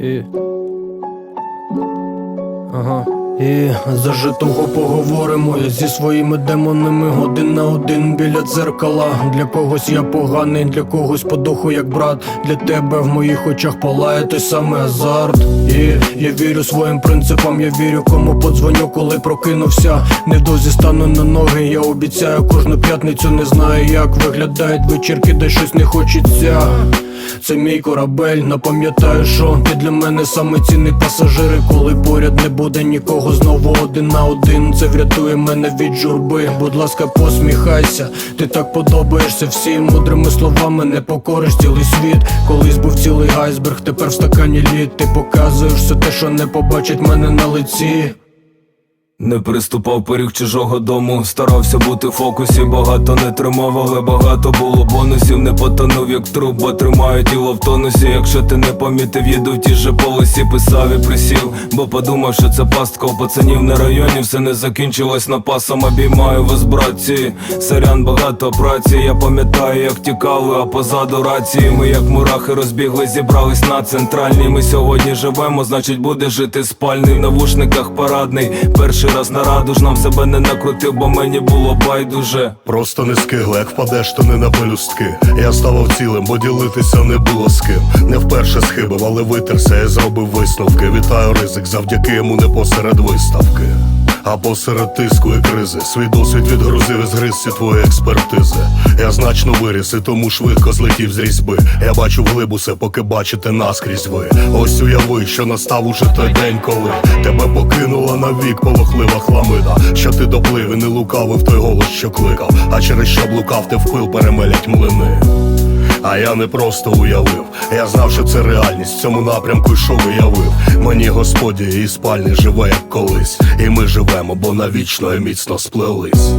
І... Ага. І за житого поговоримо я зі своїми демонами один на один біля дзеркала. Для когось я поганий, для когось подоху як брат. Для тебе в моїх очах палає той самий азарт. І я вірю своїм принципам, я вірю, кому подзвоню, коли прокинувся. Невдовзі стану на ноги, я обіцяю кожну п'ятницю, не знаю, як виглядають вечірки, де щось не хочеться. Це мій корабель, напам'ятаю, що ти для мене саме цінний пасажири, коли поряд буде нікого знову один на один. Це врятує мене від журби. Будь ласка, посміхайся, ти так подобаєшся всім мудрими словами, не покориш цілий світ. Колись був цілий айсберг, тепер в стакані лід. Ти показуєш все те, що не побачить мене на лиці. Не приступав поріг чужого дому, старався бути в фокусі, багато не тримав, але багато було бонусів. Не потонув, як труп, бо тримаю тіло в тонусі. Якщо ти не помітив, їду в ті же полосі, писав і присів, бо подумав, що це пастка у пацанів на районі, все не закінчилось напасом, обіймаю вас, братці. Сорян, багато праці. Я пам'ятаю, як тікали, а позаду рації. Ми, як мурахи, розбігли, зібрались на центральній. Ми сьогодні живемо, значить буде жити спальний в навушниках парадний. Перший раз на раду ж нам себе не накрутив, бо мені було байдуже. Просто не скигли, як впадеш, то не на пелюстки. Я ставав цілим, бо ділитися не було з ким. Не вперше схибив, але витерся і зробив висновки. Вітаю ризик, завдяки йому не посеред виставки. А посеред тиску і кризи. Свій досвід відгрузив і згриз твої експертизи. Я значно виріс і тому швидко злетів з різьби. Я бачу вглиб усе, поки бачите наскрізь ви. Ось уяви, що настав уже той день, коли Тебе покинула навік полохлива хламида. Що ти доплив і не лукавив той голос, що кликав. А через що блукав, ти впил перемелять млини а я не просто уявив, я знав, що це реальність. В цьому напрямку йшов і. Мені господі і спальні живе, як колись. І ми живемо, бо навічно і міцно сплелись.